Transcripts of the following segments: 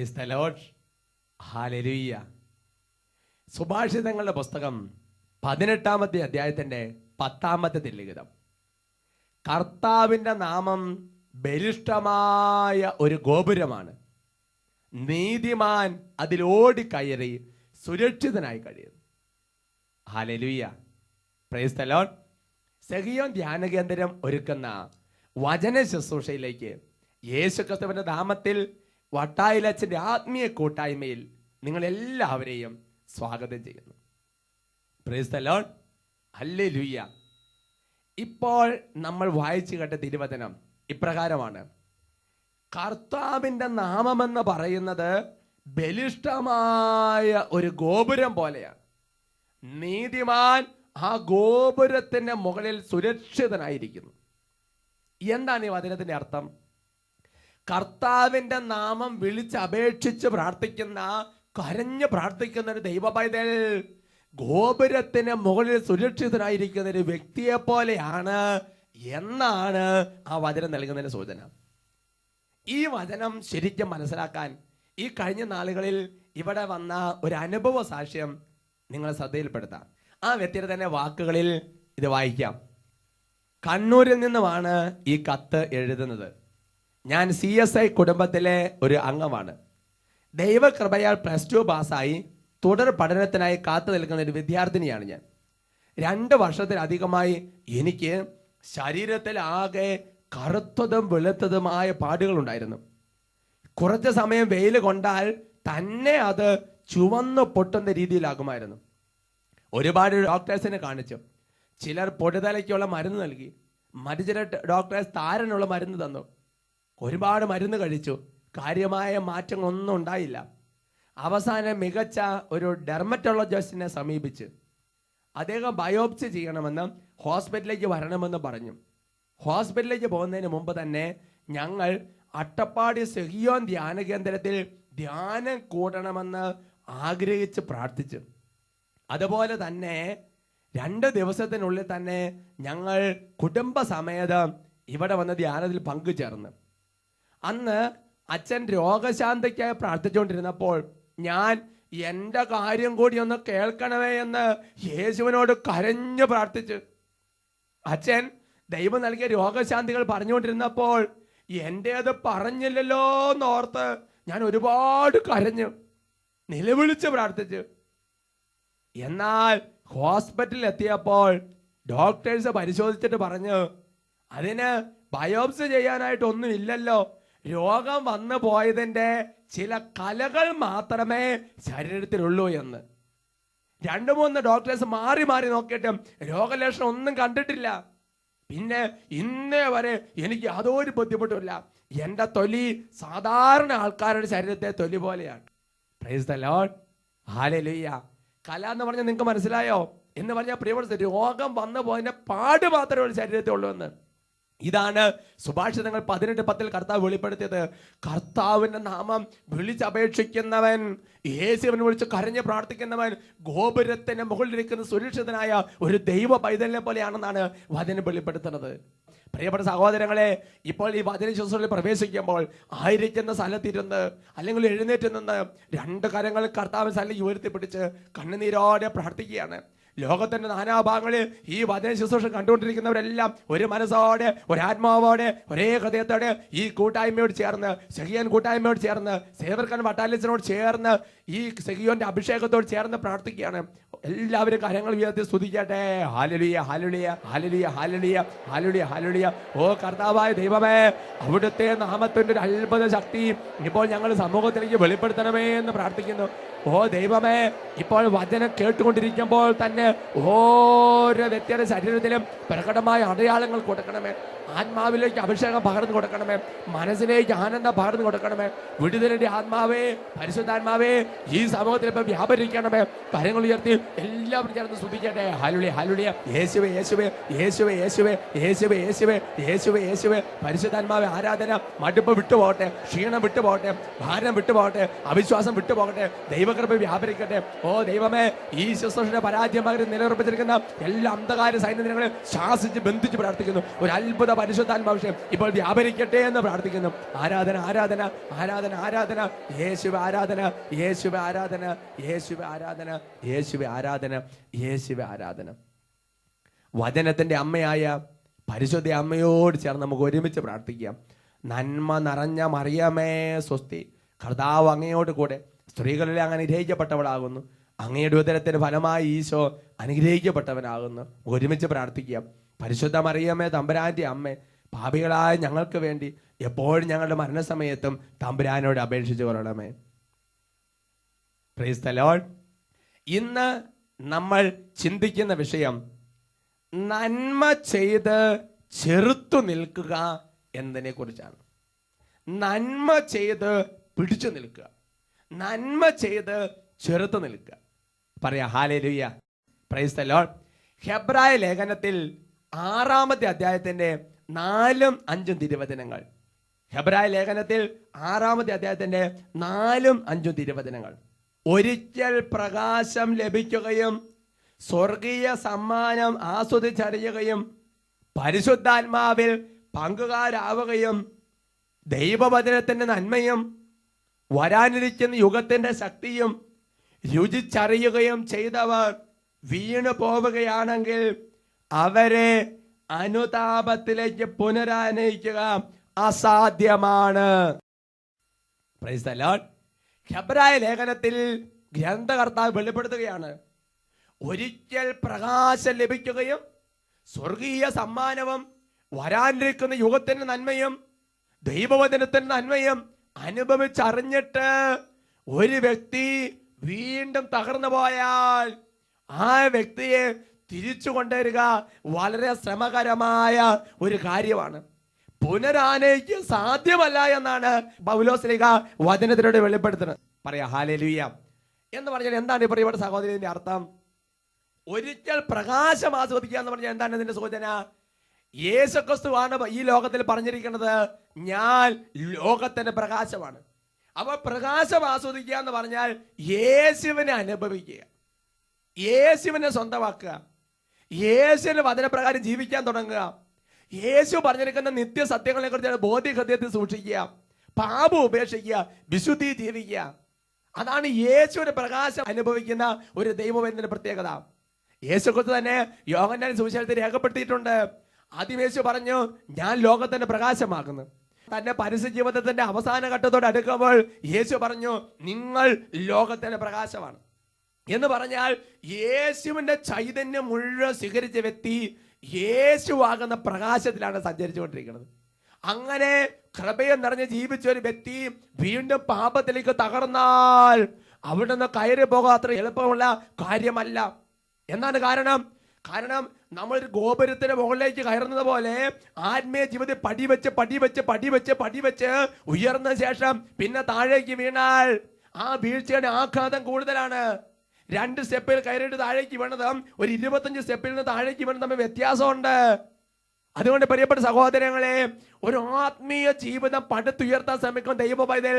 Praise the Lord ഹാലലുയ്യ സുഭാഷിതങ്ങളുടെ പുസ്തകം പതിനെട്ടാമത്തെ അധ്യായത്തിന്റെ പത്താമത്തെ തില്ലിഖിതം കർത്താവിന്റെ നാമം ബലിഷ്ഠമായ ഒരു ഗോപുരമാണ്. നീതിമാൻ അതിലോടി കയറി സുരക്ഷിതനായി കഴിയുന്നു ഹാലലുയ്യ പ്രൈസ് ദ സെഹിയോൻ ധ്യാന കേന്ദ്രം ഒരുക്കുന്ന വചന ശുശ്രൂഷയിലേക്ക് യേശുക്രിസ്തുവിന്റെ നാമത്തിൽ വട്ടായിലച്ചന്റെ ആത്മീയ കൂട്ടായ്മയിൽ നിങ്ങൾ എല്ലാവരെയും സ്വാഗതം ചെയ്യുന്നു. പ്രേസ്തലോൺ ദ ലോർഡ് ഹല്ലേലൂയ ഇപ്പോൾ നമ്മൾ വായിച്ചു കേട്ട തിരുവചനം ഇപ്രകാരമാണ്. കർത്താവിന്റെ നാമമെന്ന് പറയുന്നത് ബലിഷ്ഠമായ ഒരു ഗോപുരം പോലെയാണ്. നീതിമാൻ ആ ഗോപുരത്തിന്റെ മുകളിൽ സുരക്ഷിതനായിരിക്കുന്നു. എന്താണ് ഈ വചനത്തിന്റെ അർത്ഥം? കർത്താവിന്റെ നാമം വിളിച്ചപേക്ഷിച്ച് പ്രാർത്ഥിക്കുന്ന കരഞ്ഞ് പ്രാർത്ഥിക്കുന്ന ഒരു ദൈവ പൈതൽ ഗോപുരത്തിന് മുകളിൽ സുരക്ഷിതനായിരിക്കുന്ന ഒരു വ്യക്തിയെ പോലെയാണ് എന്നാണ് ആ വചനം നൽകുന്നതിന്റെ സൂചന. ഈ വചനം ശരിക്കും മനസ്സിലാക്കാൻ ഈ കഴിഞ്ഞ നാളുകളിൽ ഇവിടെ വന്ന ഒരു അനുഭവ സാക്ഷ്യം നിങ്ങളെ ശ്രദ്ധയിൽപ്പെടുത്താം. ആ വ്യക്തിയുടെ തന്നെ വാക്കുകളിൽ ഇത് വായിക്കാം. കണ്ണൂരിൽ നിന്നുമാണ് ഈ കത്ത് എഴുതുന്നത്. ഞാൻ സി എസ് ഐ കുടുംബത്തിലെ ഒരു അംഗമാണ്. ദൈവകൃപയാൽ പ്ലസ് ടു പാസ്സായി തുടർ പഠനത്തിനായി കാത്തു നിൽക്കുന്ന ഒരു വിദ്യാർത്ഥിനിയാണ് ഞാൻ. രണ്ട് വർഷത്തിലധികമായി എനിക്ക് ശരീരത്തിൽ ആകെ കറുത്തതും വെളുത്തതുമായ പാടുകളുണ്ടായിരുന്നു. കുറച്ച് സമയം വെയിൽ കൊണ്ടാൽ തന്നെ അത് ചുവന്ന് പൊട്ടുന്ന രീതിയിലാകുമായിരുന്നു. ഒരുപാട് ഡോക്ടേഴ്സിനെ കാണിച്ചു. ചിലർ പൊടുതലയ്ക്കുള്ള മരുന്ന് നൽകി. മറ്റു ചില ഡോക്ടേഴ്സ് താരനുള്ള മരുന്ന് തന്നു. ഒരുപാട് മരുന്ന് കഴിച്ചു. കാര്യമായ മാറ്റങ്ങളൊന്നും ഉണ്ടായില്ല. അവസാനം മികച്ച ഒരു ഡെർമറ്റോളജിസ്റ്റിനെ സമീപിച്ച്. അദ്ദേഹം ബയോപ്സി ചെയ്യണമെന്ന് ഹോസ്പിറ്റലിലേക്ക് വരണമെന്ന് പറഞ്ഞു. ഹോസ്പിറ്റലിലേക്ക് പോകുന്നതിന് മുമ്പ് തന്നെ ഞങ്ങൾ അട്ടപ്പാടി സെഹിയോൻ ധ്യാന കേന്ദ്രത്തിൽ ധ്യാനം കൂടണമെന്ന് ആഗ്രഹിച്ച് പ്രാർത്ഥിച്ചു. അതുപോലെ തന്നെ രണ്ട് ദിവസത്തിനുള്ളിൽ തന്നെ ഞങ്ങൾ കുടുംബസമേതം ഇവിടെ വന്ന് ധ്യാനത്തിൽ പങ്കുചേർന്ന്. അന്ന് അച്ഛൻ രോഗശാന്തിക്കായി പ്രാർത്ഥിച്ചുകൊണ്ടിരുന്നപ്പോൾ ഞാൻ എന്റെ കാര്യം കൂടി ഒന്ന് കേൾക്കണമേ എന്ന് യേശുവിനോട് കരഞ്ഞു പ്രാർത്ഥിച്ചു. അച്ഛൻ ദൈവം നൽകിയ രോഗശാന്തികൾ പറഞ്ഞുകൊണ്ടിരുന്നപ്പോൾ എന്റേത് പറഞ്ഞില്ലല്ലോ എന്നോർത്ത് ഞാൻ ഒരുപാട് കരഞ്ഞു നിലവിളിച്ച് പ്രാർത്ഥിച്ചു. എന്നാൽ ഹോസ്പിറ്റലിൽ എത്തിയപ്പോൾ ഡോക്ടേഴ്സ് പരിശോധിച്ചിട്ട് പറഞ്ഞു അതിന് ബയോപ്സി ചെയ്യാനായിട്ട് ഒന്നും ഇല്ലല്ലോ രോഗം വന്നു പോയതിന്റെ ചില കലകൾ മാത്രമേ ശരീരത്തിലുള്ളൂ എന്ന്. രണ്ടു മൂന്ന് ഡോക്ടേഴ്സ് മാറി മാറി നോക്കിയിട്ടും രോഗലക്ഷണം ഒന്നും കണ്ടിട്ടില്ല. പിന്നെ ഇന്നേ വരെ എനിക്ക് യാതൊരു ബുദ്ധിമുട്ടില്ല എന്റെ തൊലി സാധാരണ ആൾക്കാരുടെ ശരീരത്തെ തൊലി പോലെയാണ്. പ്രൈസ് ദ ലോർഡ് ഹാലലുയ്യ കല എന്ന് പറഞ്ഞാൽ നിങ്ങൾക്ക് മനസ്സിലായോ? എന്ന് പറഞ്ഞാൽ പ്രിയപ്പെട്ട രോഗം വന്നു പോയതിന്റെ പാട് മാത്രമേ ഒരു ശരീരത്തിൽ ഉള്ളൂ എന്ന്. ഇതാണ് സുഭാഷിതങ്ങൾ പതിനെട്ട് പത്തിൽ കർത്താവ് വെളിപ്പെടുത്തിയത്. കർത്താവിന്റെ നാമം വിളിച്ചപേക്ഷിക്കുന്നവൻ യേശുവിനെ വിളിച്ച് കരഞ്ഞ് പ്രാർത്ഥിക്കുന്നവൻ ഗോപുരത്തിന് മുകളിലിരിക്കുന്ന സുരക്ഷിതനായ ഒരു ദൈവ പൈതലിനെ പോലെയാണെന്നാണ് വചനം വെളിപ്പെടുത്തുന്നത്. പ്രിയപ്പെട്ട സഹോദരങ്ങളെ ഇപ്പോൾ ഈ വചന ശുശ്രൂഷയിൽ പ്രവേശിക്കുമ്പോൾ ആയിരിക്കുന്ന സ്ഥലത്തിരുന്ന് അല്ലെങ്കിൽ എഴുന്നേറ്റ് നിന്ന് രണ്ട് കരങ്ങൾ കർത്താവിന്റെ സ്ഥലം ഉയർത്തിപ്പിടിച്ച് കണ്ണുനീരോടെ പ്രാർത്ഥിക്കുകയാണ്. ലോകത്തിന്റെ നാനാഭാഗങ്ങളിൽ ഈ വചന ശുശ്രൂഷ കണ്ടുകൊണ്ടിരിക്കുന്നവരെല്ലാം ഒരു മനസ്സോടെ ഒരാത്മാവോടെ ഒരേ ഹൃദയത്തോടെ ഈ കൂട്ടായ്മയോട് ചേർന്ന് സെഹിയൻ കൂട്ടായ്മയോട് ചേർന്ന് സേവർക്കൻ വട്ടാലിസിനോട് ചേർന്ന് ഈ സെഹിയോന്റെ അഭിഷേകത്തോട് ചേർന്ന് പ്രാർത്ഥിക്കുകയാണ്. എല്ലാവരും കരങ്ങൾ ഉയർത്തി സ്തുതിക്കട്ടെ. ഹാലലിയ ഹാലുളിയ ഹാലുളിയ ഹാലുളിയ ഹാലുളിയ ഹാലുളിയ ഓ കർത്താവായ ദൈവമേ അവിടുത്തെ നാമത്തിന്റെ ഒരു അത്ഭുത ശക്തി ഇപ്പോൾ ഞങ്ങൾ സമൂഹത്തിലേക്ക് വെളിപ്പെടുത്തണമേ എന്ന് പ്രാർത്ഥിക്കുന്നു. ഓ ദൈവമേ ഇപ്പോൾ വചനം കേട്ടുകൊണ്ടിരിക്കുമ്പോൾ തന്നെ ഓരോ വ്യക്തിയുടെ ശരീരത്തിലും പ്രകടമായ അടയാളങ്ങൾ കൊടുക്കണമേ. ആത്മാവിലേക്ക് അഭിഷേകം പകർന്നു കൊടുക്കണമേ. മനസ്സിലേക്ക് ആനന്ദം പകർന്നു കൊടുക്കണമേ. വിടുതലിന്റെ ആത്മാവേ പരിശുദ്ധാത്മാവേ ഈ സമൂഹത്തിൽ ഇപ്പൊ വ്യാപരിക്കണമേ. കരങ്ങൾ ഉയർത്തി എല്ലാവരും ചേർന്ന് സ്തുതിക്കട്ടെ. ഹാലുളിയ ഹാലുളിയ യേശുവേ യേശുവേ യേശുവേ യേശുവേ യേശുവേ യേശുവേ യേശുവേ യേശുവേ. പരിശുദ്ധാത്മാവെ ആരാധന മടുപ്പ് വിട്ടുപോകട്ടെ ക്ഷീണം വിട്ടുപോകട്ടെ ഭാരം വിട്ടുപോകട്ടെ അവിശ്വാസം വിട്ടുപോകട്ടെ ദൈവകൃപ വ്യാപരിക്കട്ടെ. ഓ ദൈവമേ ഈ ശുശ്രൂഷയുടെ പരാജയം പകരം നിലനിർപ്പിച്ചിരിക്കുന്ന എല്ലാ അന്ധകാര സൈന്യങ്ങളെ ശാസിച്ച് ബന്ധിച്ച് പ്രാർത്ഥിക്കുന്നു. ഒരു അത്ഭുത പരിശുദ്ധാത്മാവിഷയം ഇപ്പോൾ വ്യാപരിക്കട്ടെ എന്ന് പ്രാർത്ഥിക്കുന്നു. ആരാധന ആരാധന ആരാധന ആരാധന. യേശുവ ആരാധന യേശുവ ആരാധന യേശുവ ആരാധന യേശുവ ആരാധന യേശുവ ആരാധന. വചനത്തിന്റെ അമ്മയായ പരിശുദ്ധ അമ്മയോട് ചേർന്ന് നമുക്ക് ഒരുമിച്ച് പ്രാർത്ഥിക്കാം. നന്മ നിറഞ്ഞ മറിയമേ സ്വസ്തി. കർത്താവ് അങ്ങയോട് കൂടെ സ്ത്രീകളിൽ അങ്ങ് അനുഗ്രഹിക്കപ്പെട്ടവളാകുന്നു. അങ്ങയുടെ ഉദരത്തിന് ഫലമായി ഈശോ അനുഗ്രഹിക്കപ്പെട്ടവനാകുന്നു. ഒരുമിച്ച് പ്രാർത്ഥിക്കാം. പരിശുദ്ധ മറിയമേ തമ്പുരാന്റെ അമ്മേ പാപികളായ ഞങ്ങൾക്ക് വേണ്ടി എപ്പോഴും ഞങ്ങളുടെ മരണസമയത്തും തമ്പുരാനോട് അപേക്ഷിച്ചു കൊള്ളണമേ. ലോർഡ് ഇന്ന് നമ്മൾ ചിന്തിക്കുന്ന വിഷയം നന്മ ചെയ്ത് ചെറുത്തു നിൽക്കുക എന്നതിനെ കുറിച്ചാണ്. നന്മ ചെയ്ത് പിടിച്ചു നിൽക്കുക. നന്മ ചെയ്ത് ചെറുത്തു നിൽക്കുക. പറയാ ഹാലേലുയ്യ പ്രൈസ് പ്രൈസ്തലോൾ ഹെബ്രായ ലേഖനത്തിൽ ആറാമത്തെ അധ്യായത്തിന്റെ നാലും അഞ്ചും തിരുവചനങ്ങൾ. ഹെബ്രായ ലേഖനത്തിൽ ആറാമത്തെ അധ്യായത്തിന്റെ നാലും അഞ്ചും തിരുവചനങ്ങൾ. ഒരിക്കൽ പ്രകാശം ലഭിക്കുകയും സ്വർഗീയ സമ്മാനം ആസ്വദിച്ചറിയുകയും പരിശുദ്ധാത്മാവിൽ പങ്കുകാരാവുകയും ദൈവവചനത്തിന്റെ നന്മയും വരാനിരിക്കുന്ന യുഗത്തിന്റെ ശക്തിയും രുചിച്ചറിയുകയും ചെയ്തവർ വീണു പോവുകയാണെങ്കിൽ അവരെ അനുതാപത്തിലേക്ക് പുനരാനയിക്കുക അസാധ്യമാണ്. ഖബ്രായ ലേഖനത്തിൽ ഗ്രന്ഥകർത്താവ് വെളിപ്പെടുത്തുകയാണ്. ഒരിക്കൽ പ്രകാശം ലഭിക്കുകയും സ്വർഗീയ സമ്മാനവും വരാനിരിക്കുന്ന യുഗത്തിന്റെ നന്മയും ദൈവവചനത്തിന്റെ നന്മയും അനുഭവിച്ചറിഞ്ഞിട്ട് ഒരു വ്യക്തി വീണ്ടും തകർന്നു പോയാൽ ആ വ്യക്തിയെ തിരിച്ചു കൊണ്ടുവരിക വളരെ ശ്രമകരമായ ഒരു കാര്യമാണ്. പുനരാനയിക്ക് സാധ്യമല്ല എന്നാണ് പൗലോസ്ലിക വചനത്തിലൂടെ വെളിപ്പെടുത്തുന്നത്. പറയാ ഹാലേലുയ്യ എന്ന് പറഞ്ഞാൽ എന്താണ് ഈ ഇവിടെ സഹോദരന്റെ അർത്ഥം? ഒരിക്കൽ പ്രകാശം ആസ്വദിക്കുക എന്ന് പറഞ്ഞാൽ എന്താണ് ഇതിന്റെ സൂചന? യേശുക്രിസ്തുവാണ് ഈ ലോകത്തിൽ പറഞ്ഞിരിക്കുന്നത് ഞാൻ ലോകത്തിന്റെ പ്രകാശമാണ്. അപ്പൊ പ്രകാശം ആസ്വദിക്കുക എന്ന് പറഞ്ഞാൽ യേശുവിനെ അനുഭവിക്കുക. യേശുവിനെ സ്വന്തമാക്കുക. യേശുവിന്റെ വചനപ്രകാരം ജീവിക്കാൻ തുടങ്ങുക. യേശു പറഞ്ഞിരിക്കുന്ന നിത്യസത്യങ്ങളെ കുറിച്ച് ബോധ്യഹൃദയത്തിൽ സൂക്ഷിക്കുക. പാപം ഉപേക്ഷിക്കുക. വിശുദ്ധി ജീവിക്കുക. അതാണ് യേശുവിന്റെ പ്രകാശം അനുഭവിക്കുന്ന ഒരു ദൈവവേദന്റെ പ്രത്യേകത. യേശു കുറിച്ച് തന്നെ യോഗന്റെ സുവിശേഷത്തിൽ രേഖപ്പെടുത്തിയിട്ടുണ്ട്. ആദ്യം യേശു പറഞ്ഞു ഞാൻ ലോകത്തിന്റെ പ്രകാശമാകുന്നു. തന്റെ പരസ്യ ജീവിതത്തിന്റെ അവസാന ഘട്ടത്തോട് അടുക്കുമ്പോൾ യേശു പറഞ്ഞു നിങ്ങൾ ലോകത്തിന്റെ പ്രകാശമാണ്. എന്ന് പറഞ്ഞാൽ യേശുവിന്റെ ചൈതന്യം മുഴുവൻ സ്വീകരിച്ച വ്യക്തി യേശുവാകുന്ന പ്രകാശത്തിലാണ് സഞ്ചരിച്ചുകൊണ്ടിരിക്കുന്നത്. അങ്ങനെ കൃപയെ നിറഞ്ഞ് ജീവിച്ച ഒരു വ്യക്തി വീണ്ടും പാപത്തിലേക്ക് തകർന്നാൽ അവിടെ നിന്ന് കയറി പോകാൻ അത്ര എളുപ്പമുള്ള കാര്യമല്ല. എന്നാണ് കാരണം? കാരണം നമ്മൾ ഒരു ഗോപുരത്തിന് മുകളിലേക്ക് കയറുന്നത് പോലെ ആത്മീയ വെച്ച് പടി വെച്ച് പടി വെച്ച് ഉയർന്ന ശേഷം പിന്നെ താഴേക്ക് വീണാൽ ആ വീഴ്ചയുടെ ആഘാതം കൂടുതലാണ്. രണ്ട് സ്റ്റെപ്പിൽ കയറിയിട്ട് താഴേക്ക് വീണതും. ഒരു ഇരുപത്തഞ്ച് സ്റ്റെപ്പിൽ നിന്ന് താഴേക്ക് വീണത് തമ്മിൽ വ്യത്യാസമുണ്ട്. അതുകൊണ്ട് പ്രിയപ്പെട്ട സഹോദരങ്ങളെ ഒരു ആത്മീയ ജീവിതം പടുത്തുയർത്താൻ ശ്രമിക്കും ദൈവ പൈതൽ.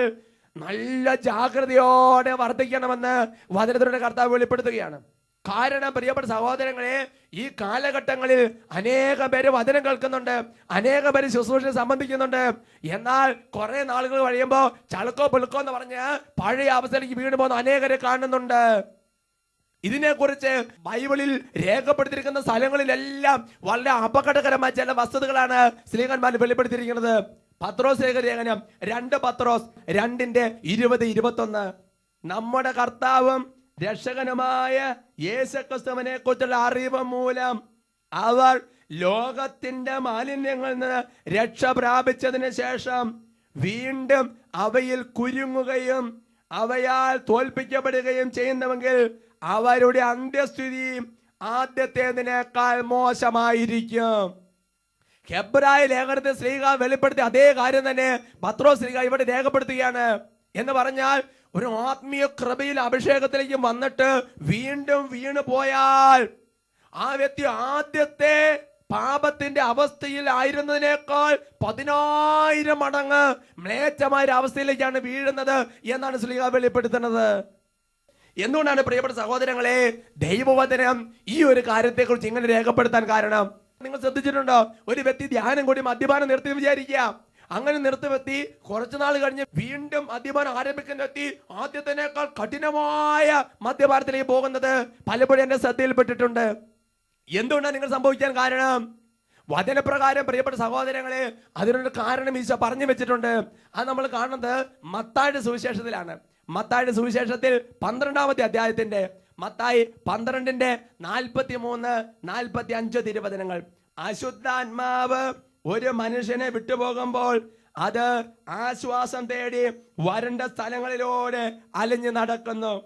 നല്ല ജാഗ്രതയോടെ വർദ്ധിക്കണമെന്ന് വചനത്തിലൂടെ കർത്താവ് വെളിപ്പെടുത്തുകയാണ്. കാരണം പ്രിയപ്പെട്ട സഹോദരങ്ങളെ ഈ കാലഘട്ടങ്ങളിൽ അനേക പേര് വചനം കേൾക്കുന്നുണ്ട് അനേക പേര് ശുശ്രൂഷ സംബന്ധിക്കുന്നുണ്ട്. എന്നാൽ കുറെ നാളുകൾ കഴിയുമ്പോൾ ചളുക്കോ പുളുക്കോ എന്ന് പറഞ്ഞ് പഴയ അവസ്ഥയിലേക്ക് വീണ് പോകുന്ന അനേകരെ കാണുന്നുണ്ട്. ഇതിനെക്കുറിച്ച് ബൈബിളിൽ രേഖപ്പെടുത്തിയിരിക്കുന്ന സ്ഥലങ്ങളിലെല്ലാം വളരെ അപകടകരമായ ചില വസ്തുതകളാണ് സ്ത്രീകന്മാർ വെളിപ്പെടുത്തിയിരിക്കുന്നത്. പത്രോസ് ലേഖ ലേഖനം രണ്ട് പത്രോസ് രണ്ടിന്റെ ഇരുപത് ഇരുപത്തൊന്ന്. നമ്മുടെ കർത്താവും രക്ഷകനുമായ യേശുക്രിസ്തുവിനെ കുറിച്ചുള്ള അറിവ് മൂലം അവർ ലോകത്തിന്റെ മാലിന്യങ്ങളിൽ നിന്ന് രക്ഷ പ്രാപിച്ചതിന് ശേഷം വീണ്ടും അവയിൽ കുരുങ്ങുകയും അവയാൽ തോൽപ്പിക്കപ്പെടുകയും ചെയ്യുന്നുവെങ്കിൽ അവരുടെ അന്ത്യസ്ഥിതി ആദ്യത്തേതിനേക്കാൾ മോശമായിരിക്കും. ഹെബ്രായ ലേഖനത്തെ ശ്രീക വെളിപ്പെടുത്തിയ അതേ കാര്യം തന്നെ പത്രോ ശ്രീക ഇവിടെ രേഖപ്പെടുത്തുകയാണ്. എന്ന് പറഞ്ഞാൽ ഒരു ആത്മീയ കൃപയിൽ അഭിഷേകത്തിലേക്ക് വന്നിട്ട് വീണ്ടും വീണു പോയാൽ ആ വ്യക്തി ആദ്യത്തെ പാപത്തിന്റെ അവസ്ഥയിൽ ആയിരുന്നതിനേക്കാൾ പതിനായിരം മടങ്ങ് മ്ലേച്ഛമായ അവസ്ഥയിലേക്കാണ് വീഴുന്നത് എന്നാണ് ശ്രീക വെളിപ്പെടുത്തുന്നത്. എന്തുകൊണ്ടാണ് പ്രിയപ്പെട്ട സഹോദരങ്ങളെ? ദൈവവചനം ഈ ഒരു കാര്യത്തെക്കുറിച്ച് ഇങ്ങനെ രേഖപ്പെടുത്താൻ കാരണം. നിങ്ങൾ ശ്രദ്ധിച്ചിട്ടുണ്ടോ? ഒരു വ്യക്തി ധ്യാനം കൂടി മദ്യപാനം നിർത്തി വിചാരിക്കുക. അങ്ങനെ നിർത്തി വ്യക്തി കുറച്ചു നാൾ കഴിഞ്ഞ് വീണ്ടും മദ്യപാനം ആരംഭിക്കുന്ന വ്യക്തി ആദ്യത്തിനേക്കാൾ കഠിനമായ മദ്യപാനത്തിലേക്ക് പോകുന്നത് പലപ്പോഴും എന്റെ ശ്രദ്ധയിൽപ്പെട്ടിട്ടുണ്ട്. എന്തുകൊണ്ടാണ് നിങ്ങൾ സംഭവിക്കാൻ കാരണം? വചനപ്രകാരം പ്രിയപ്പെട്ട സഹോദരങ്ങളെ അതിനൊരു കാരണം ഈശോ പറഞ്ഞു വെച്ചിട്ടുണ്ട്. അത് നമ്മൾ കാണുന്നത് മത്തായുടെ സുവിശേഷത്തിലാണ്. മത്തായുടെ സുവിശേഷത്തിൽ പന്ത്രണ്ടാമത്തെ അധ്യായത്തിന്റെ മത്തായി പന്ത്രണ്ടിന്റെ നാൽപ്പത്തി മൂന്ന് നാൽപ്പത്തി അഞ്ച് തിരുവചനങ്ങൾ. അശുദ്ധാത്മാവ് ഒരു മനുഷ്യനെ വിട്ടുപോകുമ്പോൾ അത് ആശ്വാസം തേടി വരണ്ട സ്ഥലങ്ങളിലൂടെ അലഞ്ഞു നടക്കുന്നു.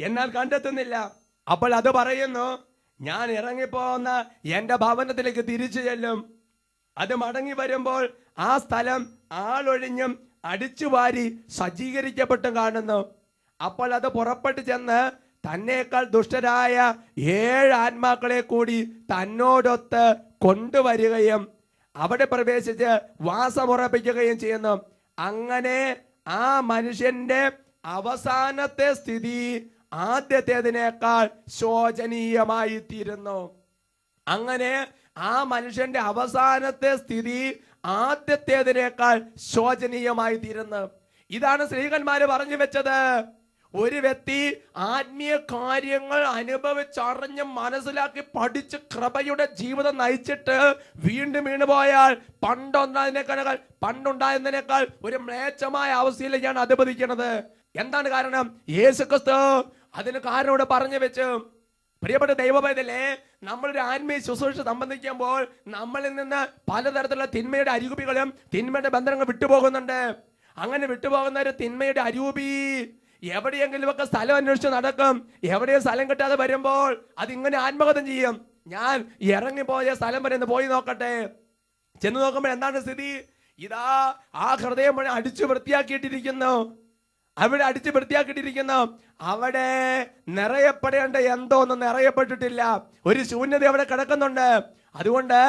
എന്നാൽ കണ്ടെത്തുന്നില്ല. അപ്പോൾ അത് പറയുന്നു ഞാൻ ഇറങ്ങിപ്പോന്ന എന്റെ ഭവനത്തിലേക്ക് തിരിച്ചു ചെല്ലും. അത് മടങ്ങി വരുമ്പോൾ ആ സ്ഥലം ആളൊഴിഞ്ഞും അടിച്ചുവാരി സജ്ജീകരിക്കപ്പെട്ടും കാണുന്നു. അപ്പോൾ അത് പുറപ്പെട്ടു ചെന്ന് തന്നേക്കാൾ ദുഷ്ടരായ ഏഴ് ആത്മാക്കളെ കൂടി തന്നോടൊത്ത് കൊണ്ടുവരികയും അവിടെ പ്രവേശിച്ച് വാസമുറപ്പിക്കുകയും ചെയ്യുന്നു. അങ്ങനെ ആ മനുഷ്യന്റെ അവസാനത്തെ സ്ഥിതി ആദ്യത്തേതിനേക്കാൾ ശോചനീയമായി തീരുന്നു അങ്ങനെ ആ മനുഷ്യന്റെ അവസാനത്തെ സ്ഥിതി ആദ്യത്തേതിനേക്കാൾ ശോചനീയമായി തീരുന്നു. ഇതാണ് സ്ത്രീകന്മാര് പറഞ്ഞു വെച്ചത്. ഒരു വ്യക്തി ആത്മീയ കാര്യങ്ങൾ അനുഭവിച്ചറിഞ്ഞ് മനസ്സിലാക്കി പഠിച്ച് കൃപയുടെ ജീവിതം നയിച്ചിട്ട് വീണ്ടും വീണുപോയാൽ പണ്ടുണ്ടായതിനേക്കാൾ പണ്ടുണ്ടായതിനേക്കാൾ ഒരു മ്ലേച്ഛമായ ഞാൻ അധിപതിക്കണത് എന്താണ് കാരണം? യേശുക്രിസ്തു അതിന് കാരണം ഇവിടെ പറഞ്ഞു വെച്ചു. പ്രിയപ്പെട്ട ദൈവഭേദല്ലേ നമ്മളൊരു ആത്മീയ ശുശ്രൂഷ സംബന്ധിക്കുമ്പോൾ നമ്മളിൽ നിന്ന് പലതരത്തിലുള്ള തിന്മയുടെ അരൂപികളും തിന്മയുടെ ബന്ധനങ്ങൾ വിട്ടുപോകുന്നുണ്ട്. അങ്ങനെ വിട്ടുപോകുന്ന ഒരു തിന്മയുടെ അരൂപി എവിടെയെങ്കിലും ഒക്കെ സ്ഥലം അന്വേഷിച്ച് നടക്കും. എവിടെയും സ്ഥലം കിട്ടാതെ വരുമ്പോൾ അതിങ്ങനെ ആത്മഹത്യം ചെയ്യും. ഞാൻ ഇറങ്ങിപ്പോയ സ്ഥലം വരെ ഒന്ന് പോയി നോക്കട്ടെ. ചെന്ന് നോക്കുമ്പോൾ എന്താണ് സ്ഥിതി? ഇതാ ആ ഹൃദയം അടിച്ചു വൃത്തിയാക്കിയിട്ടിരിക്കുന്നു. അവിടെ അടിച്ച് വൃത്തിയാക്കിട്ടിരിക്കുന്നു അവിടെ നിറയപ്പെടേണ്ട എന്തോ ഒന്നും നിറയപ്പെട്ടിട്ടില്ല ഒരു ശൂന്യത അവിടെ കിടക്കുന്നുണ്ട്. അതുകൊണ്ട്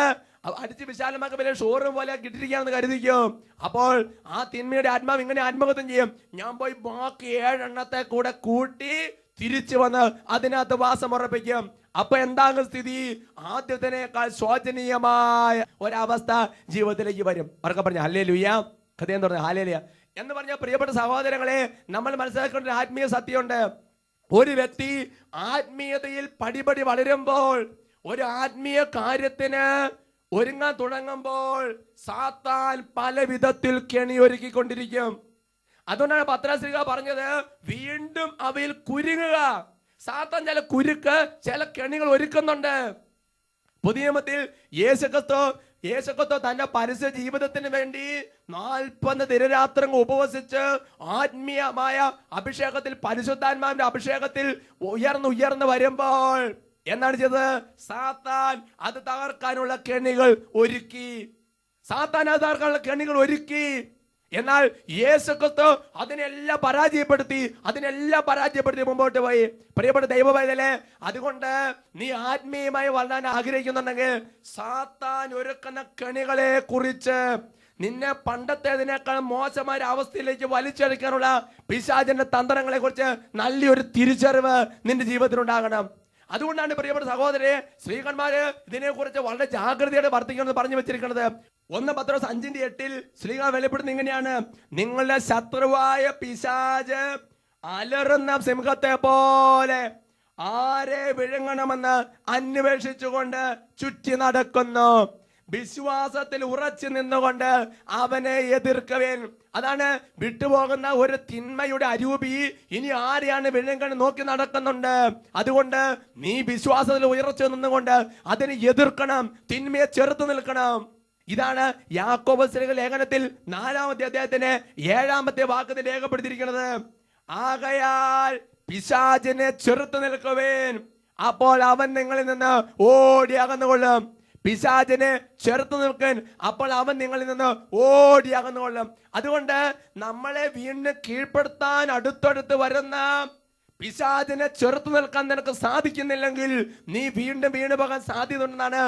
അടിച്ച് വിശാലമാക്കി വലിയ ഷോറൂം പോലെ കിട്ടിയിരിക്കുകയാണെന്ന് കരുതിക്കും. അപ്പോൾ ആ തിന്മയുടെ ആത്മാവ് ഇങ്ങനെ ആത്മഹത്യം ചെയ്യും. ഞാൻ പോയി ബാക്കി ഏഴെണ്ണത്തെ കൂടെ കൂട്ടി തിരിച്ചു വന്ന് അതിനകത്ത് വാസം ഉറപ്പിക്കും. അപ്പൊ എന്താണ് സ്ഥിതി? ആദ്യത്തിനേക്കാൾ ശോചനീയമായ ഒരവസ്ഥ ജീവിതത്തിലേക്ക് വരും. അവർക്ക് പറഞ്ഞ ഹല്ലേ ലുയ്യ കഥയെന്ന് പറഞ്ഞ ഹാലേലിയ എന്ന് പറഞ്ഞ പ്രിയപ്പെട്ട സഹോദരങ്ങളെ നമ്മൾ മനസ്സിലാക്കേണ്ട ഒരു ആത്മീയ സത്യമുണ്ട്. ഒരു വ്യക്തി ആത്മീയതയിൽ പടിപടി വളരുമ്പോൾ ഒരു ആത്മീയ കാര്യത്തിന് ഒരുങ്ങാൻ തുടങ്ങുമ്പോൾ സാത്താൻ പല വിധത്തിൽ കെണി ഒരുക്കിക്കൊണ്ടിരിക്കും അതുകൊണ്ടാണ് പത്രാശ്രീക പറഞ്ഞത് വീണ്ടും അവയിൽ കുരുങ്ങുക. സാത്താൻ ചില കുരുക്ക് ചില കെണികൾ ഒരുക്കുന്നുണ്ട്. പുതിയ നിയമത്തിൽ യേശുക്രിസ്തു യേശുക്രിസ്തു തന്റെ പരസ്യ ജീവിതത്തിന് വേണ്ടി നാൽപ്പത് തിരരാത്രങ്ങൾ ഉപവസിച്ച് ആത്മീയമായ അഭിഷേകത്തിൽ പരിശുദ്ധാത്മാവിന്റെ അഭിഷേകത്തിൽ ഉയർന്നു ഉയർന്നു വരുമ്പോൾ എന്താണ് ചെയ്തത്? സാത്താൻ അത് തകർക്കാനുള്ള കെണികൾ ഒരുക്കി. സാത്താൻ അത് തകർക്കാനുള്ള കെണികൾ ഒരുക്കി. എന്നാൽ യേശുക്രിസ്തു അതിനെല്ലാം പരാജയപ്പെടുത്തി അതിനെല്ലാം പരാജയപ്പെടുത്തി മുമ്പോട്ട് പോയി. പ്രിയപ്പെട്ട ദൈവവേദലെ അതുകൊണ്ട് നീ ആത്മീയമായി വളരാൻ ആഗ്രഹിക്കുന്നുണ്ടെങ്കിൽ സാത്താൻ ഒരുക്കുന്ന കെണികളെ കുറിച്ച് നിന്നെ പണ്ടത്തേതിനേക്കാൾ മോശമായ അവസ്ഥയിലേക്ക് വലിച്ചെടുക്കാനുള്ള പിശാചന്റെ തന്ത്രങ്ങളെ കുറിച്ച് നല്ലൊരു തിരിച്ചറിവ് നിന്റെ ജീവിതത്തിൽ ഉണ്ടാകണം അതുകൊണ്ടാണ് പ്രിയപ്പെട്ട സഹോദരരെ സ്ത്രീകന്മാര് ഇതിനെക്കുറിച്ച് വളരെ ജാഗ്രതയോടെ വർദ്ധിക്കണമെന്ന് പറഞ്ഞു വെച്ചിരിക്കുന്നത്. ഒന്ന് പത്രോസ് അഞ്ചിന്റെ എട്ടിൽ സ്ത്രീകൾ വെളിപ്പെടുന്നത് ഇങ്ങനെയാണ്. നിങ്ങളുടെ ശത്രുവായ പിശാജ് അലറുന്ന സിംഹത്തെ പോലെ ആരെ വിഴുങ്ങണമെന്ന് അന്വേഷിച്ചുകൊണ്ട് ചുറ്റി നടക്കുന്നു. വിശ്വാസത്തിൽ ഉറച്ചു നിന്നുകൊണ്ട് അവനെ എതിർക്കവേൻ. അതാണ് വിട്ടുപോകുന്ന ഒരു തിന്മയുടെ അരൂപി. ഇനി ആരെയാണ് വിഴുങ്ങൻ നോക്കി നടക്കുന്നുണ്ട്? അതുകൊണ്ട് നീ വിശ്വാസത്തിൽ ഉയർച്ചു നിന്നുകൊണ്ട് അതിനെ എതിർക്കണം തിന്മയെ ചെറുത്തു നിൽക്കണം. ഇതാണ് യാക്കോബ് സ്ത്രീകൾ ലേഖനത്തിൽ നാലാമത്തെ അദ്ദേഹത്തിന് ഏഴാമത്തെ വാക്കത്തിൽ രേഖപ്പെടുത്തിയിരിക്കുന്നത്. ആകയാൽ പിശാചിനെ ചെറുത്തു നിൽക്കുവേൻ. അപ്പോൾ അവൻ നിങ്ങളിൽ നിന്ന് ഓടി അകന്നുകൊള്ളും. പിശാചിനെ ചെറുത്തു നിൽക്കാൻ അപ്പോൾ അവൻ നിങ്ങളിൽ നിന്ന് ഓടി അകന്നുകൊള്ളും. അതുകൊണ്ട് നമ്മളെ വീണ്ടും കീഴ്പ്പെടുത്താൻ അടുത്തടുത്ത് വരുന്ന പിശാചിനെ ചെറുത്തു നിൽക്കാൻ നിനക്ക് സാധിക്കുന്നില്ലെങ്കിൽ നീ വീണ്ടും വീണ് പോകാൻ സാധ്യതയുണ്ടെന്നാണ്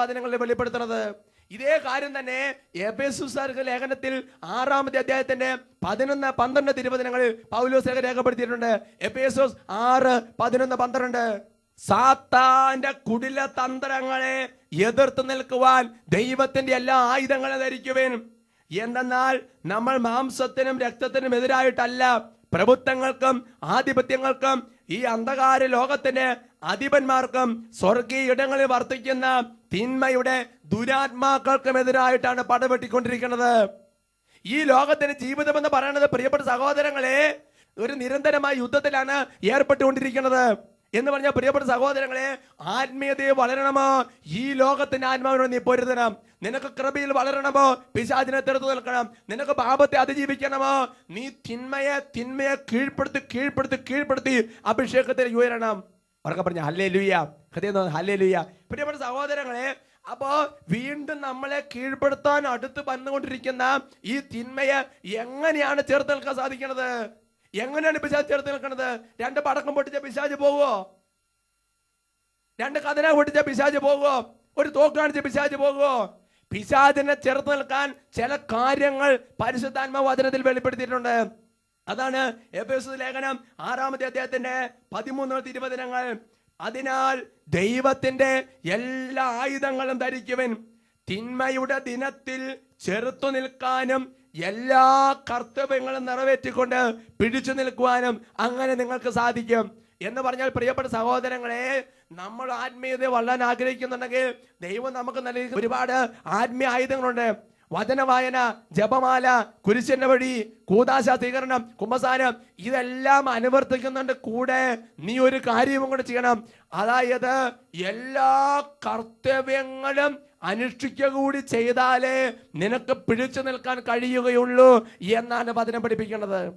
വചനങ്ങളിൽ വെളിപ്പെടുത്തുന്നത്. ഇതേ കാര്യം തന്നെ എബേസുസാർക്ക് ലേഖനത്തിൽ ആറാമത്തെ അധ്യായത്തിന്റെ പതിനൊന്ന് പന്ത്രണ്ട് തിരുവചനങ്ങളിൽ പൗലോസ് രേഖപ്പെടുത്തിയിട്ടുണ്ട്. എബേസോസ് ആറ് പതിനൊന്ന് പന്ത്രണ്ട്. സാത്താന്റെ കുടില തന്ത്രങ്ങളെ എതിർത്ത് നിൽക്കുവാൻ ദൈവത്തിന്റെ എല്ലാ ആയുധങ്ങളെ ധരിക്കുവാനും എന്തെന്നാൽ നമ്മൾ മാംസത്തിനും രക്തത്തിനും എതിരായിട്ടല്ല പ്രഭുത്വങ്ങൾക്കും ആധിപത്യങ്ങൾക്കും ഈ അന്ധകാര ലോകത്തിന് അധിപന്മാർക്കും സ്വർഗീയ ഇടങ്ങളിൽ വർത്തിക്കുന്ന തിന്മയുടെ ദുരാത്മാക്കൾക്കും എതിരായിട്ടാണ് പടവെട്ടിക്കൊണ്ടിരിക്കുന്നത് ഈ ലോകത്തിന് ജീവിതം എന്ന് പറയുന്നത് പ്രിയപ്പെട്ട സഹോദരങ്ങളെ ഒരു നിരന്തരമായ യുദ്ധത്തിലാണ് ഏർപ്പെട്ടുകൊണ്ടിരിക്കുന്നത്. എന്ന് പറഞ്ഞാൽ പ്രിയപ്പെട്ട സഹോദരങ്ങളെ ആത്മീയതയെ വളരണമോ? ഈ ലോകത്തിന്റെ ആത്മാവിനോട് നീ പൊരുതണം. നിനക്ക് കൃപയിൽ വളരണമോ? പിശാചിനെ തെറുത്തു നിൽക്കണം. നിനക്ക് പാപത്തെ അതിജീവിക്കണമോ? നീ തിന്മയെ തിന്മയെ കീഴ്പ്പെടുത്തി കീഴ്പ്പെടുത്തി കീഴ്പ്പെടുത്തി അഭിഷേകത്തിൽ ഉയരണം. ഉറക്കെ പറഞ്ഞ ഹല്ലേ ലുയ്യ ഹൃദയം ഹല്ലേ ലുയ്യ പ്രിയപ്പെട്ട സഹോദരങ്ങളെ അപ്പോ വീണ്ടും നമ്മളെ കീഴ്പ്പെടുത്താൻ അടുത്ത് വന്നുകൊണ്ടിരിക്കുന്ന ഈ തിന്മയെ എങ്ങനെയാണ് ചേർത്ത് നിൽക്കാൻ സാധിക്കുന്നത് എങ്ങനെയാണ് പിശാജ് ചേർത്ത് നിൽക്കുന്നത് രണ്ട് പടക്കം പൊട്ടിച്ച പിശാജ് പോവോ? രണ്ട് കഥന പൊട്ടിച്ച പിശാജ് പോവോ? ഒരു തോക്ക് കാണിച്ച പിശാജ് പോവോ? പിശാജിനെ ചേർത്ത് നിൽക്കാൻ ചില കാര്യങ്ങൾ പരിശുദ്ധാത്മ വചനത്തിൽ വെളിപ്പെടുത്തിയിട്ടുണ്ട്. അതാണ് ലേഖനം ആറാമത്തെ അദ്ദേഹത്തിന്റെ പതിമൂന്ന് തിരുവചനങ്ങൾ അതിനാൽ ദൈവത്തിന്റെ എല്ലാ ആയുധങ്ങളും ധരിക്കുവൻ. തിന്മയുടെ ദിനത്തിൽ ചെറുത്തു നിൽക്കാനും എല്ലാ കർത്തവ്യങ്ങളും നിറവേറ്റിക്കൊണ്ട് പിടിച്ചു നിൽക്കുവാനും അങ്ങനെ നിങ്ങൾക്ക് സാധിക്കും എന്ന് പറഞ്ഞാൽ പ്രിയപ്പെട്ട സഹോദരങ്ങളെ നമ്മൾ ആത്മീയത വളരാൻ ആഗ്രഹിക്കുന്നുണ്ടെങ്കിൽ ദൈവം നമുക്ക് നൽകി ഒരുപാട് ആത്മീയ ആയുധങ്ങളുണ്ട്. വചന വായന ജപമാല കുരിശന്റെ വഴി കൂതാശ സ്വീകരണം കുംഭസാരം ഇതെല്ലാം അനുവർത്തിക്കുന്നുണ്ട്. കൂടെ നീ ഒരു കാര്യവും കൂടെ ചെയ്യണം. അതായത് എല്ലാ കർത്തവ്യങ്ങളും അനുഷ്ഠിക്കുക കൂടി ചെയ്താലേ നിനക്ക് പിടിച്ചു നിൽക്കാൻ കഴിയുകയുള്ളൂ എന്നാണ് വചനം പഠിപ്പിക്കുന്നത്.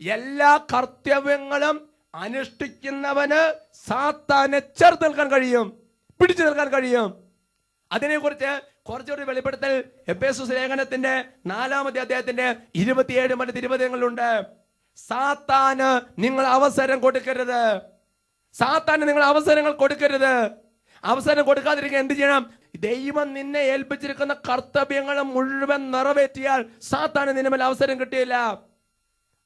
എല്ലാ കർത്തവ്യങ്ങളും അനുഷ്ഠിക്കുന്നവന് സാത്താനെ ചേർത്ത് നിൽക്കാൻ കഴിയും പിടിച്ചു നിൽക്കാൻ കഴിയും. അതിനെക്കുറിച്ച് കുറച്ചുകൂടി വെളിപ്പെടുത്തൽ എബേസുസ് ലേഖനത്തിന്റെ നാലാമത്തെ അദ്ദേഹത്തിന്റെ ഇരുപത്തിയേഴ് മണി തിരുവചനങ്ങളുണ്ട്. സാത്താന് നിങ്ങൾ അവസരം കൊടുക്കരുത്. സാത്താന് നിങ്ങൾ അവസരങ്ങൾ കൊടുക്കരുത്. അവസരം കൊടുക്കാതിരിക്കാൻ എന്ത് ചെയ്യണം? ദൈവം നിന്നെ ഏൽപ്പിച്ചിരിക്കുന്ന കർത്തവ്യങ്ങൾ മുഴുവൻ നിറവേറ്റിയാൽ സാത്താന് നിന്നെ അവസരം കിട്ടിയില്ല.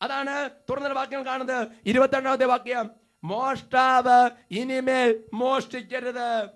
അതാണ് തുറന്ന വാക്യം കാണുന്നത്. ഇരുപത്തിരണ്ടാമത്തെ വാക്യം. മോഷ്ടാവ് ഇനിമേൽ മോഷ്ടിക്കരുത്.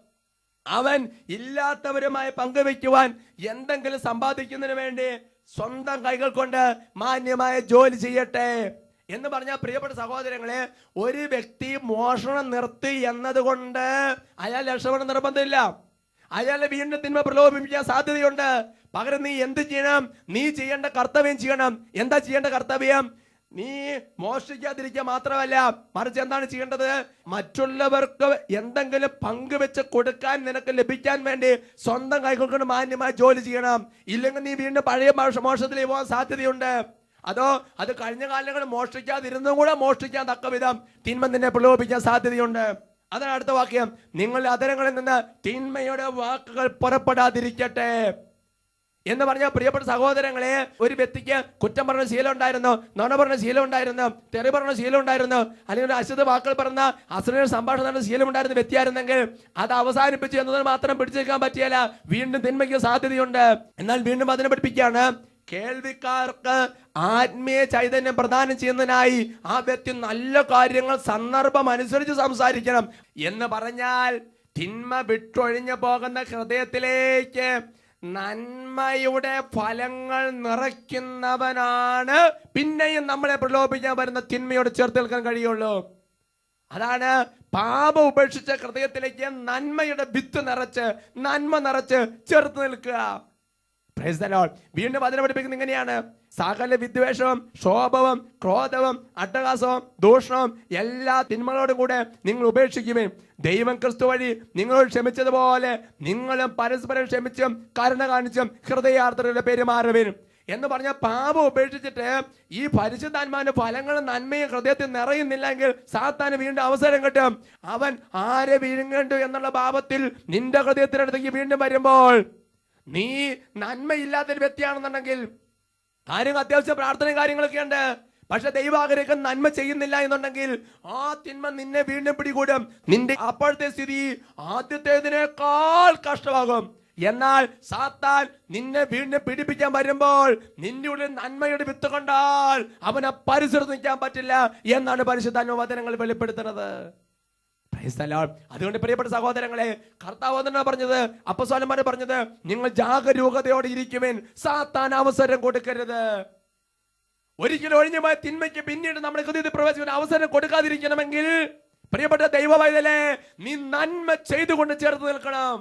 അവൻ ഇല്ലാത്തവരുമായി പങ്കുവെക്കുവാൻ എന്തെങ്കിലും സമ്പാദിക്കുന്നതിന് വേണ്ടി സ്വന്തം കൈകൾ കൊണ്ട് മാന്യമായ ജോലി ചെയ്യട്ടെ എന്ന് പറഞ്ഞാൽ പ്രിയപ്പെട്ട സഹോദരങ്ങളെ ഒരു വ്യക്തി മോഷണം നിർത്തി എന്നതുകൊണ്ട് അയാൾ രക്ഷപ്പെടാൻ നിർബന്ധമില്ല. അയാളെ വീണ്ടും തിന്മ പ്രലോഭിപ്പിക്കാൻ സാധ്യതയുണ്ട്. പകരം നീ എന്ത് ചെയ്യണം? നീ ചെയ്യേണ്ട കർത്തവ്യം ചെയ്യണം. എന്താ ചെയ്യേണ്ട കർത്തവ്യം? നീ മോഷ്ടിക്കാതിരിക്കുക മാത്രമല്ല മറിച്ച് എന്താണ് ചെയ്യേണ്ടത്? മറ്റുള്ളവർക്ക് എന്തെങ്കിലും പങ്കുവെച്ച് കൊടുക്കാൻ നിനക്ക് ലഭിക്കാൻ വേണ്ടി സ്വന്തം കൈകൊണ്ട് മാന്യമായി ജോലി ചെയ്യണം. ഇല്ലെങ്കിൽ നീ വീണ്ടും പഴയ മോഷത്തിൽ പോകാൻ സാധ്യതയുണ്ട്. അതോ അത് കഴിഞ്ഞ കാലങ്ങളിൽ മോഷ്ടിക്കാതിരുന്നും കൂടെ മോഷ്ടിക്കാൻ തക്ക വിധം തിന്മ നിന്നെ പ്രലോഭിക്കാൻ സാധ്യതയുണ്ട്. അതാണ് അടുത്ത വാക്യം. നിങ്ങളുടെ അതരങ്ങളിൽ നിന്ന് തിന്മയുടെ വാക്കുകൾ പുറപ്പെടാതിരിക്കട്ടെ. എന്ന് പറഞ്ഞ പ്രിയപ്പെട്ട സഹോദരങ്ങളെ ഒരു വ്യക്തിക്ക് കുറ്റം പറഞ്ഞ ശീലം ഉണ്ടായിരുന്നു നുണ പറഞ്ഞ ശീലം ഉണ്ടായിരുന്നു തെറി പറഞ്ഞ ശീലം ഉണ്ടായിരുന്നു അല്ലെങ്കിൽ അശുദ്ധ വാക്കുകൾ പറഞ്ഞ അസുര സംഭാഷണം ശീലം ഉണ്ടായിരുന്ന വ്യക്തിയായിരുന്നെങ്കിൽ അത് അവസാനിപ്പിച്ചു എന്നതിന് മാത്രം പിടിച്ചേക്കാൻ പറ്റിയല്ല. വീണ്ടും തിന്മയ്ക്ക് സാധ്യതയുണ്ട്. എന്നാൽ വീണ്ടും അതിനെ പഠിപ്പിക്കുകയാണ്. കേൾവിക്കാർക്ക് ആത്മീയ ചൈതന്യം പ്രദാനം ചെയ്യുന്നതിനായി ആ വ്യക്തി നല്ല കാര്യങ്ങൾ സന്ദർഭം അനുസരിച്ച് സംസാരിക്കണം. എന്ന് പറഞ്ഞാൽ തിന്മ വിട്ടൊഴിഞ്ഞു പോകുന്ന ഹൃദയത്തിലേക്ക് നന്മയുടെ ഫലങ്ങൾ നിറയ്ക്കുന്നവനാണ്. പിന്നെയും നമ്മളെ പ്രലോഭിക്കാൻ വരുന്ന തിന്മയോട് ചേർത്ത് നിൽക്കാൻ കഴിയുള്ളൂ. അതാണ് പാപം ഉപേക്ഷിച്ച ഹൃദയത്തിലേക്ക് നന്മയുടെ വിത്ത് നിറച്ച് നന്മ നിറച്ച് ചേർത്ത് നിൽക്കുക. വീണ്ടും അതിനെ പഠിപ്പിക്കുന്നത് ഇങ്ങനെയാണ്. സകല വിദ്വേഷവും ക്ഷോഭവും ക്രോധവും അട്ടഹാസവും ദൂഷണവും എല്ലാ തിന്മകളോടും കൂടെ നിങ്ങൾ ഉപേക്ഷിക്കുകയും ദൈവം ക്രിസ്തു വഴി നിങ്ങളോട് ക്ഷമിച്ചതുപോലെ നിങ്ങളും പരസ്പരം ക്ഷമിച്ചും കരുണ കാണിച്ചും ഹൃദയാർത്ഥരുടെ പെരുമാറുവരും എന്ന് പറഞ്ഞ പാപം ഉപേക്ഷിച്ചിട്ട് ഈ പരിശുദ്ധാത്മാവിന്റെ ഫലങ്ങളും നന്മയും ഹൃദയത്തിൽ നിറയുന്നില്ലെങ്കിൽ സാത്താന് വീണ്ടും അവസരം കിട്ടും. അവൻ ആരെ വിഴുങ്ങണ്ടു എന്നുള്ള പാപത്തിൽ നിന്റെ ഹൃദയത്തിനടുത്തേക്ക് വീണ്ടും വരുമ്പോൾ നീ നന്മയില്ലാത്തൊരു വ്യക്തിയാണെന്നുണ്ടെങ്കിൽ കാര്യങ്ങൾ അത്യാവശ്യം പ്രാർത്ഥന കാര്യങ്ങളൊക്കെ ഉണ്ട്. പക്ഷെ ദൈവാഗ്രഹം നന്മ ചെയ്യുന്നില്ല എന്നുണ്ടെങ്കിൽ ആ തിന്മ നിന്നെ വീണ്ടും പിടികൂടും. നിന്റെ അപ്പോഴത്തെ സ്ഥിതി ആദ്യത്തേതിനേക്കാൾ കഷ്ടമാകും. എന്നാൽ സാത്താൻ നിന്നെ വീണ്ടും പിടിപ്പിക്കാൻ വരുമ്പോൾ നിന്റെ ഉള്ളിൽ നന്മയുടെ വിത്ത് കൊണ്ടാൽ അവനെ പരിസരത്ത് നിൽക്കാൻ പറ്റില്ല എന്നാണ് പരിശുദ്ധ വചനങ്ങൾ വെളിപ്പെടുത്തുന്നത്. അതുകൊണ്ട് പ്രിയപ്പെട്ട സഹോദരങ്ങളെ കർത്താവ് എന്നാ പറഞ്ഞത് അപ്പസ്വലന്മാര് പറഞ്ഞത് നിങ്ങൾ ജാഗരൂകതയോടെ ഇരിക്കുമേൻ സാത്താൻ അവസരം കൊടുക്കരുത്. ഒരിക്കലും ഒഴിഞ്ഞു പോയ തിന്മയ്ക്ക് പിന്നീട് നമ്മൾ ഹൃദയത്തിൽ പ്രവേശിക്കുന്ന അവസരം കൊടുക്കാതിരിക്കണമെങ്കിൽ പ്രിയപ്പെട്ട ദൈവവൈതലേ നീ നന്മ ചെയ്തുകൊണ്ട് ചേർത്ത് നിൽക്കണം.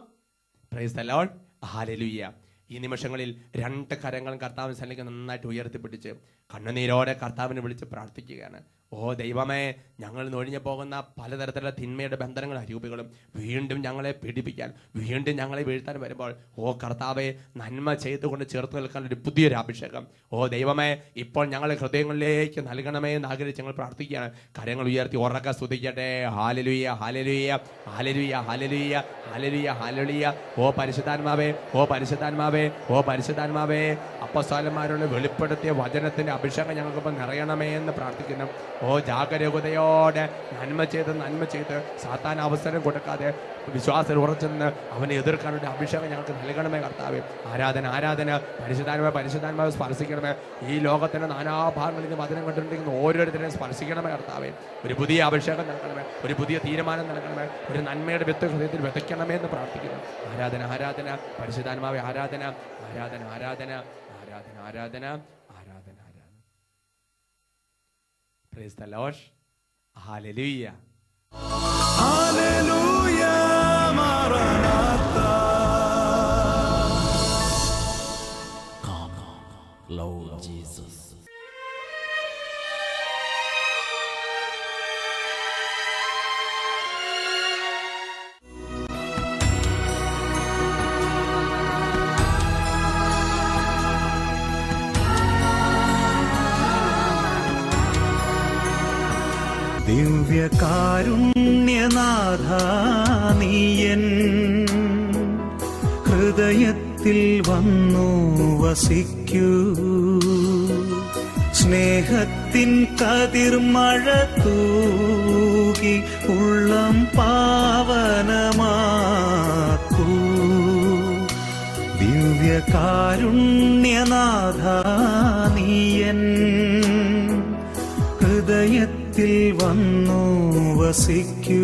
ഈ നിമിഷങ്ങളിൽ രണ്ട് കരങ്ങളും കർത്താവിന് സന്നിധിക്ക് നന്നായിട്ട് ഉയർത്തിപ്പിടിച്ച് കണ്ണുനീരോടെ കർത്താവിനെ വിളിച്ച് പ്രാർത്ഥിക്കുകയാണ്. ഓ ദൈവമേ ഞങ്ങൾ നൊഴിഞ്ഞു പോകുന്ന പലതരത്തിലുള്ള തിന്മയുടെ ബന്ധനങ്ങൾ അരൂപികളും വീണ്ടും ഞങ്ങളെ പീഡിപ്പിക്കാൻ വീണ്ടും ഞങ്ങളെ വീഴ്ത്താൻ വരുമ്പോൾ ഓ കർത്താവെ നന്മ ചെയ്തുകൊണ്ട് ചേർത്ത് നിൽക്കാൻ ഒരു പുതിയൊരു അഭിഷേകം. ഓ ദൈവമേ ഇപ്പോൾ ഞങ്ങളെ ഹൃദയങ്ങളിലേക്ക് നൽകണമേ എന്ന് ആഗ്രഹിച്ച് ഞങ്ങൾ പ്രാർത്ഥിക്കുകയാണ്. കരങ്ങൾ ഉയർത്തി ഉറക്ക സ്തുതിക്കട്ടെ. ഹാലലുയ ഹാലലുയ ഹാലലുയ ഹാലലുയ ഹാലലുയ ഹാലലുയ. ഓ പരിശുദ്ധാത്മാവേ ഓ പരിശുദ്ധാത്മാവേ ഓ പരിശുദ്ധാത്മാവേ. അപ്പസ്വാലന്മാരോട് വെളിപ്പെടുത്തിയ വചനത്തിന്റെ അഭിഷേകം ഞങ്ങൾക്കിപ്പോൾ നിറയണമേ എന്ന് പ്രാർത്ഥിക്കുന്നു. ഓ ജാഗരൂകതയോടെ നന്മ ചെയ്ത് നന്മ ചെയ്ത് സാത്താൻ അവസരം കൊടുക്കാതെ വിശ്വാസത്തിൽ ഉറച്ചെന്ന് അവനെ എതിർക്കാനുള്ള അഭിഷേകം ഞങ്ങൾക്ക് നൽകണമേ കർത്താവേ. ആരാധന ആരാധന പരിശുദ്ധാന്മാർ പരിശുദ്ധാത്മാവ് സ്പർശിക്കണമേ. ഈ ലോകത്തിന്റെ നാനാഭാഗങ്ങളിൽ നിന്ന് വചനം കണ്ടിട്ടുണ്ടെങ്കിൽ ഓരോരുത്തരെയും സ്പർശിക്കണമേ കർത്താവേ. ഒരു പുതിയ അഭിഷേകം നൽകണമേ ഒരു പുതിയ തീരുമാനം നൽകണമേ ഒരു നന്മയുടെ വിത്ത് ഹൃദയത്തിൽ വിതയ്ക്കണമേ എന്ന് പ്രാർത്ഥിക്കുന്നു. ആരാധന ആരാധന പരിശുദ്ധാത്മാവെ ആരാധന ആരാധന ആരാധന ആരാധന ആരാധന. Praise the Lord. Hallelujah. Aleluya, Maranatha. Come, Lord Jesus. ദിവ്യകാരുണ്യനാഥ നീയൻ. ഹൃദയത്തിൽ വന്നു വസിക്കൂ. സ്നേഹത്തിൻ കതിർമഴ തൂകി ഉള്ളം പാവനമാക്കൂ. ദിവ്യകാരുണ്യനാഥ നീയൻ. ഹൃദയത്തിൽ വന്നു വസിക്കൂ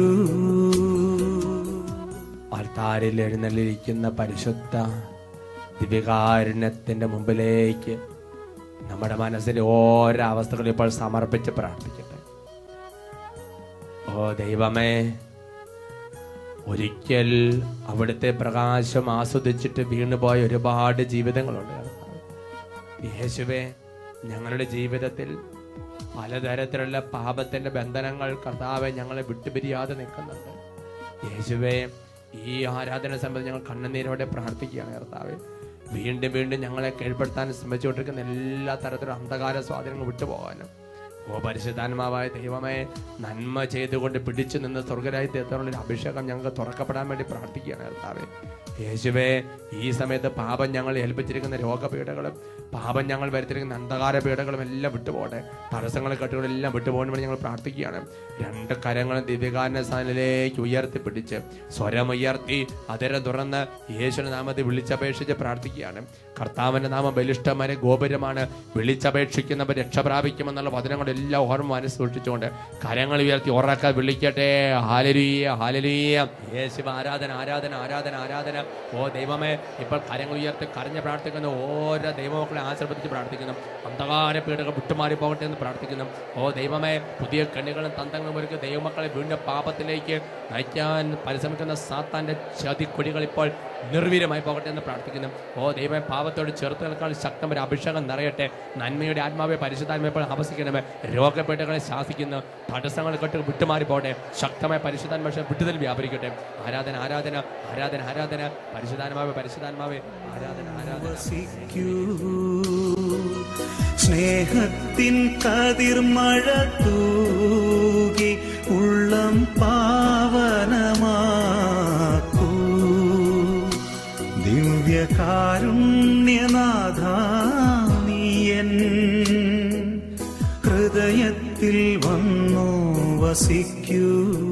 ആൾത്താരിൽ എഴുന്നള്ളിരിക്കുന്ന പരിശുദ്ധ ദിവ്യകാരുണ്യത്തിന്റെ മുമ്പിലേക്ക് നമ്മുടെ മനസ്സിലെ ഓരോ അവസ്ഥകളും ഇപ്പോൾ സമർപ്പിച്ച് പ്രാർത്ഥിക്കട്ടെ ഓ ദൈവമേ ഒരിക്കൽ അവിടുത്തെ പ്രകാശം ആസ്വദിച്ചിട്ട് വീണുപോയ ഒരുപാട് ജീവിതങ്ങളുണ്ട്. യേശുവേ ഞങ്ങളുടെ ജീവിതത്തിൽ പലതരത്തിലുള്ള പാപത്തിന്റെ ബന്ധനങ്ങൾ കർത്താവെ ഞങ്ങളെ വിട്ടുപിരിയാതെ നിൽക്കുന്നുണ്ട്. യേശുവെ ഈ ആരാധന സംബന്ധിച്ച് ഞങ്ങൾ കണ്ണുനീരോടെ പ്രാർത്ഥിക്കുകയാണ് കർത്താവെ. വീണ്ടും വീണ്ടും ഞങ്ങളെ കീഴ്പ്പെടുത്താൻ ശ്രമിച്ചുകൊണ്ടിരിക്കുന്ന എല്ലാ തരത്തിലുള്ള അന്ധകാര സ്വാധീനങ്ങൾ വിട്ടുപോകാനും. ഓ പരിശുദ്ധാത്മാവായ ദൈവമേ നന്മ ചെയ്തുകൊണ്ട് പിടിച്ചു നിന്ന് സ്വർഗരായി എത്താനുള്ളൊരു അഭിഷേകം ഞങ്ങൾക്ക് തുറക്കപ്പെടാൻ വേണ്ടി പ്രാർത്ഥിക്കുകയാണ് കർത്താവെ. യേശുവേ ഈ സമയത്ത് പാപം ഞങ്ങൾ ഏൽപ്പിച്ചിരിക്കുന്ന രോഗപീഠകളും പാപം ഞങ്ങൾ വരുത്തിരിക്കുന്ന അന്ധകാര പീഠകളും എല്ലാം വിട്ടുപോകട്ടെ. തടസ്സങ്ങൾ കെട്ടുകളും എല്ലാം വിട്ടുപോകാൻ വേണ്ടി ഞങ്ങൾ പ്രാർത്ഥിക്കുകയാണ്. രണ്ട് കരങ്ങളും ദിവ്യകാരന സ്ഥാനിലേക്ക് ഉയർത്തി പിടിച്ച് സ്വരമുയർത്തി അതിരെ തുറന്ന് യേശുവിന്റെ നാമത്തിൽ വിളിച്ചപേക്ഷിച്ച് പ്രാർത്ഥിക്കുകയാണ്. കർത്താവിന്റെ നാമം ബലിഷ്ടമായ ഗോപുരമാണ്. വിളിച്ചപേക്ഷിക്കുന്നവർ രക്ഷ പ്രാപിക്കുമെന്നുള്ള വചനങ്ങളെല്ലാം ഓർമ്മ മനസ്സ് സൂക്ഷിച്ചുകൊണ്ട് കരങ്ങൾ ഉയർത്തി ഉറക്ക വിളിക്കട്ടെ. ഹാലലൂയ യേശുവ ആരാധന ആരാധന ആരാധന ആരാധന. ഓ ദൈവമേ ഇപ്പോൾ കരങ്ങൾ ഉയർത്തി കരഞ്ഞ് പ്രാർത്ഥിക്കുന്ന ഓരോ ദൈവമക്കളെ ആശ്രയിച്ച് പ്രാർത്ഥിക്കുന്നു. അന്ധകാര പീഡകൾ വിട്ടുമാറി പോകട്ടെ എന്ന് പ്രാർത്ഥിക്കുന്നു. ഓ ദൈവമേ പുതിയ കണ്ണികളും തന്തങ്ങളും ഒരുക്കി ദൈവമക്കളെ വീണ്ടും പാപത്തിലേക്ക് നയിക്കാൻ പരിശ്രമിക്കുന്ന സാത്താന്റെ ചതിക്കൊടികൾ ഇപ്പോൾ നിർവീര്യമായി പോകട്ടെ എന്ന് പ്രാർത്ഥിക്കുന്നു. ഓ ദൈവമേ പാവത്തോട് ചെറുത്ത് നിൽക്കാൻ ശക്തമായ അഭിഷേകം നിറയട്ടെ. നന്മയുടെ ആത്മാവെ പരിശുദ്ധാത്മയെ ഇപ്പോൾ ആവസിക്കണമേ രോഗപീഠകളെ ശാസിക്കുന്നു. തടസ്സങ്ങൾ കെട്ട് വിട്ടുമാറി പോകട്ടെ. ശക്തമായ പരിശുദ്ധാത്മ വിട്ടുതൽ വ്യാപരിക്കട്ടെ. ആരാധന ആരാധന ആരാധന ആരാധന. പരിശുദ്ധാത്മാവെ പരിശുദ്ധാത്മാവെ. ആരാധന ആരാധന. സ്നേഹത്തിൻ കതിർമഴ തൂകി ഉള്ളം പാവനമാക്കൂ ദിവ്യകാരുണ്യനാഥ നീയൻ. ഹൃദയത്തിൽ വന്നു വസിക്കൂ.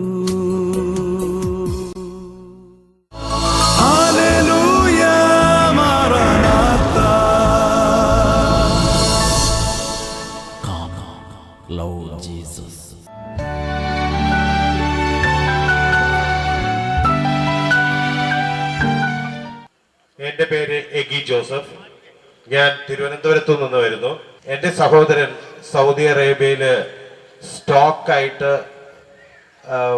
സഹോദരൻ സൗദി അറേബ്യയിൽ സ്റ്റോക്കായിട്ട്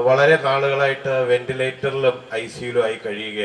വളരെ നാളുകളായിട്ട് വെന്റിലേറ്ററിലും ഐ സിയിലും ആയി കഴിയുകയായിരുന്നു.